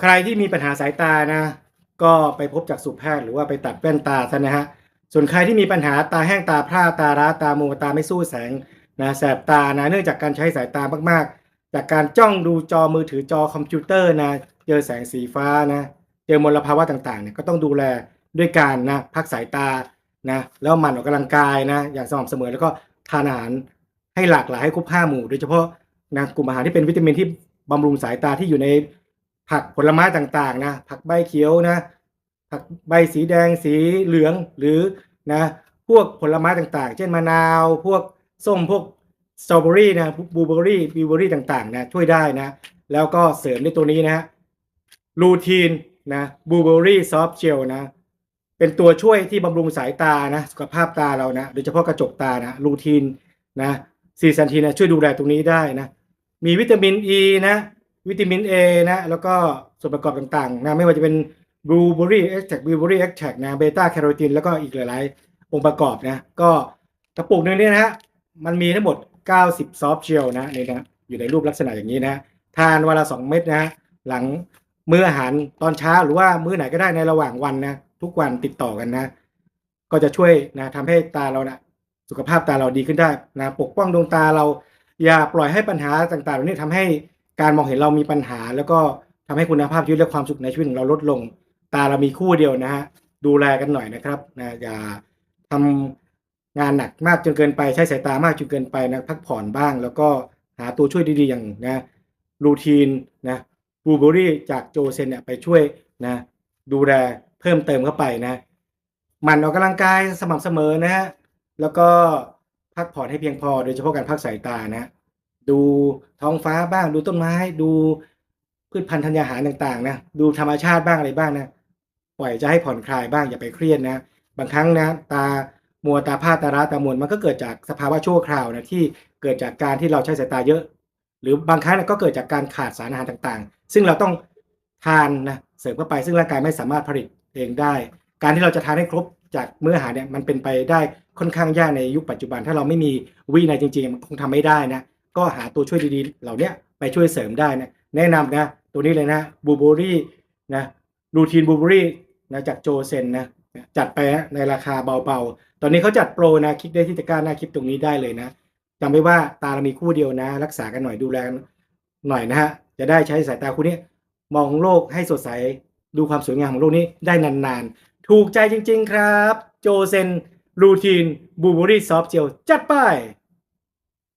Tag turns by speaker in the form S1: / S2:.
S1: ใครที่มีปัญหาสายตานะ ก็ไปพบจักษุแพทย์หรือว่าไปตัดแว่นตาซะนะฮะส่วนใครที่มีปัญหาตาแห้งตาพร่าตาร้าตามัวตาไม่สู้แสงนะแสบตานะเนื่องจากการใช้สายตามากๆ จากการจ้องดูจอมือถือจอคอมพิวเตอร์นะเจอแสงสีฟ้านะเจอมลภาวะต่างๆเนี่ยก็ต้องดูแลด้วยการนะพักสายตานะแล้วหมั่นออกกำลังกายนะอย่างสม่ำเสมอแล้วก็ทานอาหารให้หลากหลายให้ครบห้าหมู่ โดยเฉพาะนะกลุ่มอาหารที่เป็นวิตามินที่บำรุงสายตาที่อยู่ใน ผักผลไม้ต่างๆนะผักใบเขียวนะผักใบสีแดงสีเหลืองหรือนะพวกผลไม้ต่างๆ เช่นมะนาว พวกส้มพวกสตรอเบอรี่นะบลูเบอรี่บิวเบอรี่ต่างๆนะช่วยได้นะ แล้วก็เสริมด้วยตัวนี้นะฮะลูทีนนะบลูเบอรี่ซอฟเจลนะ เป็นตัวช่วยที่บำรุงสายตานะสุขภาพตาเรานะโดยเฉพาะกระจกตานะลูทีนนะซีซันทีนะช่วยดูแลตรงนี้ได้นะ มีวิตามินอ e ีนะ วิตามิน A นะแล้วก็ส่วนประกอบต่างๆนะไม่ว่าจะเป็นบลูเบอรี่เอ็กแทกบลูเบอรี่เอ็กแทกนะเบต้าแคโรทีนแล้วก็อีกหลายๆ องค์ประกอบนะก็กระปุกหนึงเนี่ยนะฮะมันมีทั้งหมด 90 ซอฟต์เจลนะนี่นะอยู่ในรูปลักษณะอย่างนี้นะทานวันละ2เม็ดนะหลังมื้ออาหารตอนเช้าหรือว่ามื้อไหนก็ได้ในระหว่างวันนะทุกวันติดต่อกันนะ ก็จะช่วยนะทำให้ตาเรานะสุขภาพตาเราดีขึ้นได้นะปกป้องดวงตาเราอย่าปล่อยให้ปัญหาต่างๆเหล่านี้ทำให้ การมองเห็นเรามีปัญหา แล้วก็ทำให้คุณภาพชีวิตและความสุขในชีวิตของเราลดลง ตาเรามีคู่เดียวนะฮะดูแลกันหน่อยนะครับนะอย่าทำงานหนักมากจนเกินไปใช้สายตามากจนเกินไปนะพักผ่อนบ้าง แล้วก็หาตัวช่วยดีๆอย่างนะรูทีนนะบลูเบอรี่จากโจเซนเนี่ยไปช่วยนะดูแลเพิ่มเติมเข้าไปนะหมั่นออกกำลังกายสม่ำเสมอนะฮะแล้วก็พักผ่อนให้เพียงพอโดยเฉพาะการพักสายตานะ ดูท้องฟ้าบ้าง ดูต้นไม้ ดูพืชพันธุ์ธัญญาหารต่างๆ นะ ดูธรรมชาติบ้างอะไรบ้างนะ ปล่อยจะให้ผ่อนคลายบ้างอย่าไปเครียดนะ บางครั้งนะ ตามัวตาผ้าตาร้าตามัวมันก็เกิดจากสภาวะชั่วคราวนะที่เกิดจากการที่เราใช้สายตาเยอะ หรือบางครั้งนยก็เกิดจากการขาดสารอาหารต่างๆ ซึ่งเราต้องทานนะเสริมเข้าไปซึ่งร่างกายไม่สามารถผลิตเองได้ การที่เราจะทานให้ครบจากมื้ออาหารเนี่ยมันเป็นไปได้ค่อนข้างยากในยุคปัจจุบัน ถ้าเราไม่มีวินัยจริงๆมันคงทำไม่ได้นะ ก็หาตัวช่วยดีๆ เหล่านี้ไปช่วยเสริมได้นะแนะนำนะตัวนี้เลยนะบูเบอรี่นะรูทีนบูเบอรี่นะจากโจเซนนะจัดไปนะในราคาเบาๆ ตอนนี้เขาจัดโปรนะคลิกได้ที่ตะกร้าหน้าคลิปตรงนี้ได้เลยนะจำไว้ว่าตาเรามีคู่เดียวนะ รักษากันหน่อยดูแลหน่อยนะฮะจะได้ใช้สายตาคู่นี้มองโลกให้สดใสดูความสวยงามของโลกนี้ได้นานๆ ถูกใจจริงๆครับ โจเซนรูทีนบูเบอรี่ซอฟเจลจัดไป